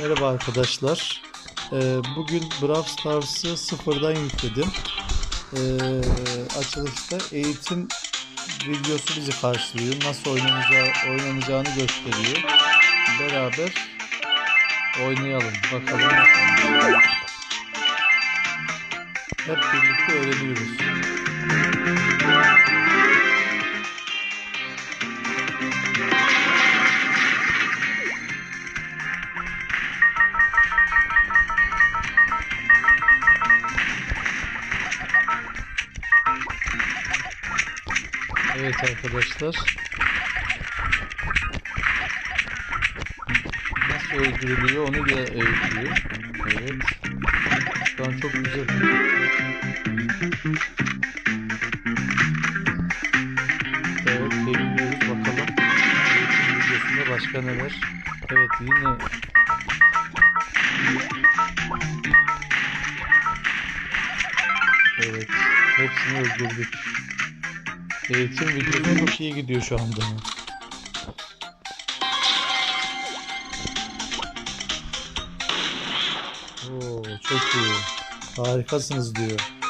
Merhaba arkadaşlar. Ee, bugün Brawl Stars'ı sıfırdan yükledim. Ee, açılışta eğitim videosu bizi karşılıyor. Nasıl oynanacağı, oynanacağını gösteriyor. Beraber oynayalım. Bakalım. Hep birlikte öğreniyoruz. Evet arkadaşlar. Nasıl öldürülüyor onu da eğitiyor. Evet. Şu an çok güzel. Evet bekliyoruz bakalım. Videosunda başka neler. Evet yine Evet. Hepsini öldürdük. Eğitim videosu çok iyi gidiyor şu anda. Oo, çok iyi. Harikasınız diyor.